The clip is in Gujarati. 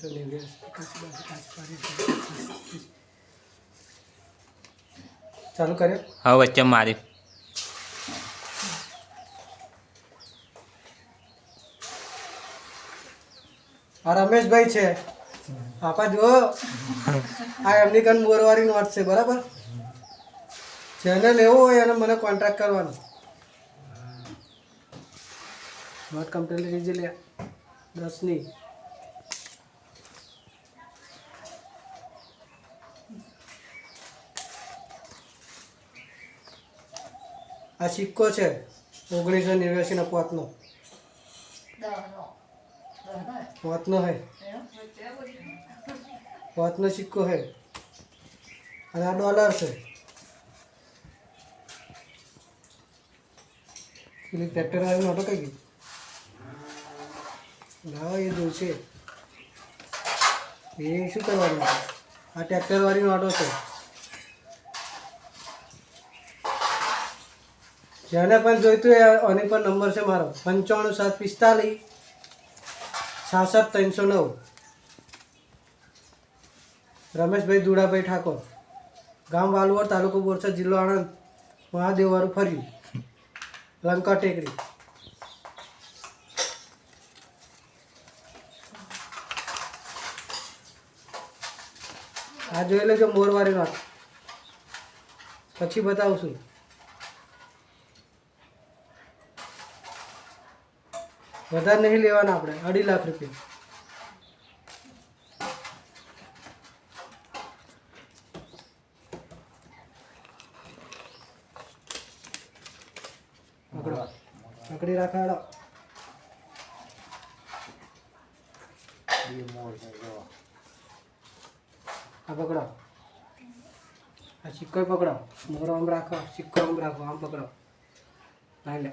પાંચ ચાલુ કરે હા વચ્ચે મારી. આ રમેશભાઈ છે. આપા જુઓ. આ એમની કન બોરવાળી નોટ છે બરાબર? જેને લેવો હોય એને મને કોન્ટ્રાક્ટ કરવાનો. નોટ કમ્પ્લીટ લીધી લે દસની. આ સિક્કો છે ઓગણીસો નેવ્યાસીનો પોતનો. પોતનો હે. પોતનો સિક્કો હે. અને આ ડોલર છે. પેલી ટ્રેક્ટર આવી નહોતો કઈ ગયું ના એ જોશે એ શું કરવાનું આ ટ્રેક્ટર વાળી નોટો છે. જેને પણ જોઈતું હોય એની પણ નંબર છે મારો. પંચાણું સાત પિસ્તાલીસ, છાસઠ ત્રણસો નવ. રમેશભાઈ દુડાભાઈ ઠાકોર. ગામ વાલવર તાલુકો બોરસદ જિલ્લો આણંદ. મહાદેવવાળું ફર્યું. લંકા ટેકરી. આ જોઈ લેજો મોરવારી વાત. પછી બતાવું છું. વધારે નહીં લેવાના આપણે અઢી લાખ રૂપિયા. પકડો રાખાડો આ પકડો. આ સિક્કો પકડો. મોરો આમ રાખો સિક્કો આમ રાખો આમ પકડો. લે.